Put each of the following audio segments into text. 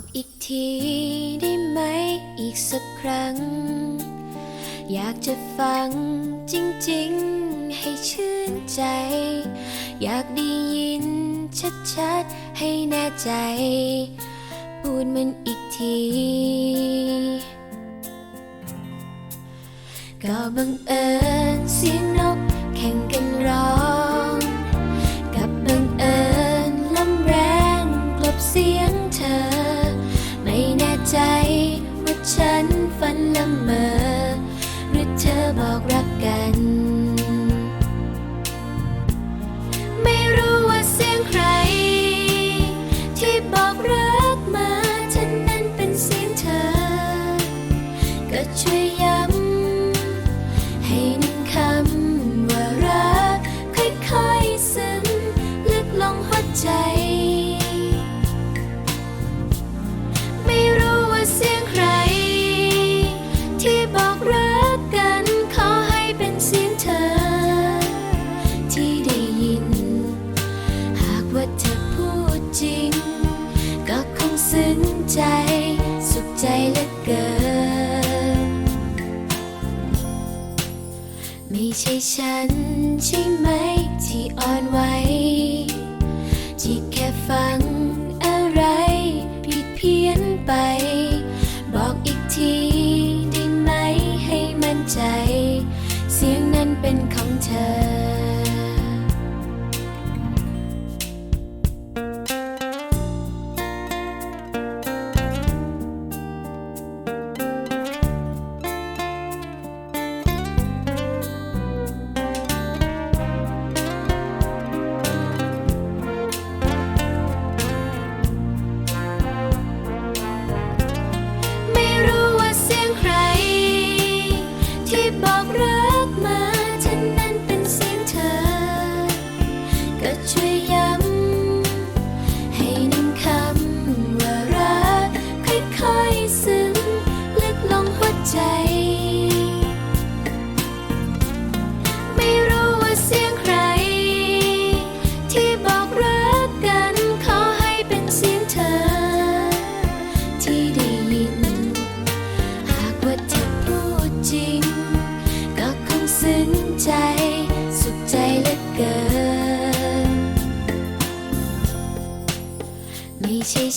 บอีกทีได้ไหมอีกสักครั้ง อยากจะฟังจริงๆ ให้ชื่นใจ อยากได้ยินชัดๆ ให้แน่ใจ พูดมันอีกที ก็บังเอิญเสียงนกแข่งกันร้อง บอกรักกัน ไม่รู้ว่าเสียงใคร ที่บอกรักมาฉันนั้นเป็นเสียงเธอ ก็ช่วยย้ำให้หนึ่งคำว่ารักค่อยๆซึมลึกลงหัวใจ ไม่ใ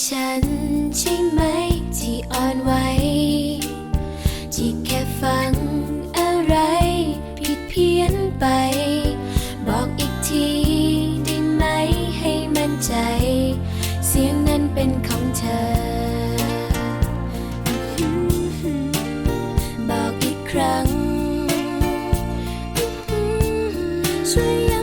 ฉันใช่ไหมที่อ่อนไหวที่แค่ฟังอะไรผิดเพี้ยนไป บอกอีกทีได้ไหมให้มั่นใจ เสียงนั้นเป็นของเธอ บอกอีกครั้งช่วย